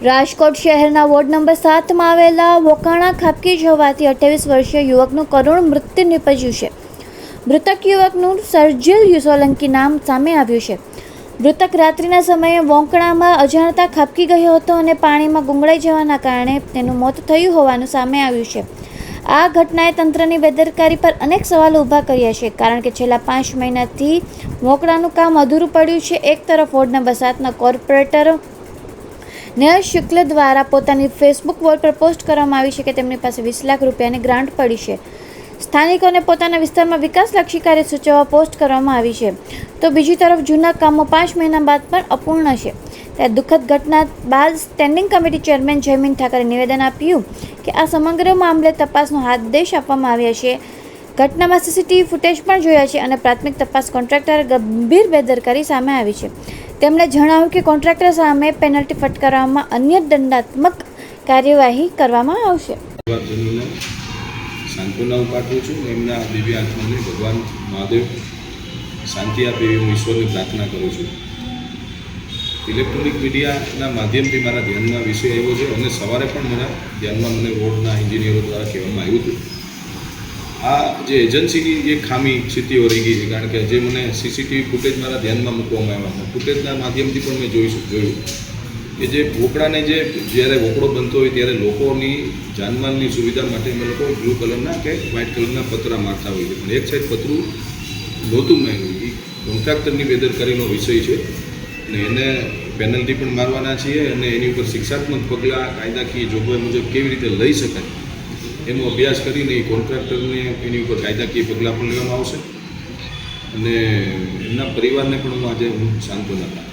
રાજકોટ શહેરના ward number સાતમાં આવેલા વોકાણા ખાપકી જવાથી અઠ્યાવીસ વર્ષીય યુવકનું કરુણ મૃત્યુ નિપજ્યું છે. મૃતક યુવકનું સર્જિલ સોલંકી નામ સામે આવ્યું છે. મૃતક રાત્રિના સમયે વોંકણામાં અજાણતા ખાબકી ગયો હતો અને પાણીમાં ગુંગળાઈ જવાના કારણે તેનું મોત થયું હોવાનું સામે આવ્યું છે. આ ઘટનાએ તંત્રની બેદરકારી પર અનેક સવાલો ઊભા કર્યા છે, કારણ કે છેલ્લા પાંચ મહિનાથી વોંકણાનું કામ અધૂરું પડ્યું છે. એક તરફ વોર્ડ નંબર સાતના કોર્પોરેટર નેહલ શુક્લ દ્વારા પોતાની ફેસબુક વોલ પર પોસ્ટ કરવામાં આવી છે કે તેમની પાસે વીસ લાખ રૂપિયાની ગ્રાન્ટ પડી છે. સ્થાનિકોને પોતાના વિસ્તારમાં વિકાસલક્ષી કાર્ય સૂચવવા પોસ્ટ કરવામાં આવી છે. તો બીજી તરફ જૂના કામો પાંચ મહિના બાદ પણ અપૂર્ણ છે. ત્યારે દુઃખદ ઘટના બાદ standing committee chairman Jaymin Thackeray નિવેદન આપ્યું કે આ સમગ્ર મામલે તપાસનો આદેશ આપવામાં આવ્યા છે. ઘટનામાં સીસીટીવી ફૂટેજ પણ જોયા છે અને પ્રાથમિક તપાસ કોન્ટ્રાક્ટર ગંભીર બેદરકારી સામે આવી છે. તેમણે જણાવ્યું કે કોન્ટ્રાક્ટર સામે પેનલ્ટી ફટકારવામાં અન્ય દંડાત્મક કાર્યવાહી કરવામાં આવશે. સાંત્વના પાઠવું છું એમના દિવ્ય આત્માને ભગવાન મહાદેવ શાંતિ આપે એવી હું ઈશ્વરની પ્રાર્થના કરું છું. ઇલેક્ટ્રોનિક મીડિયાના માધ્યમથી મારા ધ્યાનમાં વિષય આવ્યો છે અને સવારે પણ મારા ધ્યાનમાં મને બોર્ડના એન્જિનિયરો દ્વારા કહેવામાં આવ્યું હતું. આ જે એજન્સીની જે ખામી સ્થિતિઓ રહી ગઈ છે, કારણ કે જે મને સીસીટીવી ફૂટેજ મારા ધ્યાનમાં મૂકવામાં આવ્યા હતા ફૂટેજના માધ્યમથી પણ મેં જોઈશું જોયું. કે જે વોકડાને જે જ્યારે વોકડો બનતો હોય ત્યારે લોકોની જાનમાલની સુવિધા માટે અમે લોકો બ્લુ કલરના કે વ્હાઇટ કલરના પતરા મારતા હોઈએ પણ એક સાઈડ પતરું નહોતું મેં એ કોન્ટ્રાક્ટરની બેદરકારીનો વિષય છે. અને એને પેનલ્ટી પણ મારવાના છીએ અને એની ઉપર શિક્ષાત્મક પગલાં, કાયદાકીય જોગવાઈ મુજબ કેવી રીતે લઈ શકાય? એનો અભ્યાસ કરીને એ કોન્ટ્રાક્ટરને એની ઉપર કાયદાકીય પગલાં પણ લેવામાં આવશે. અને એમના પરિવારને પણ હું આજે હું સાંત્વના આપું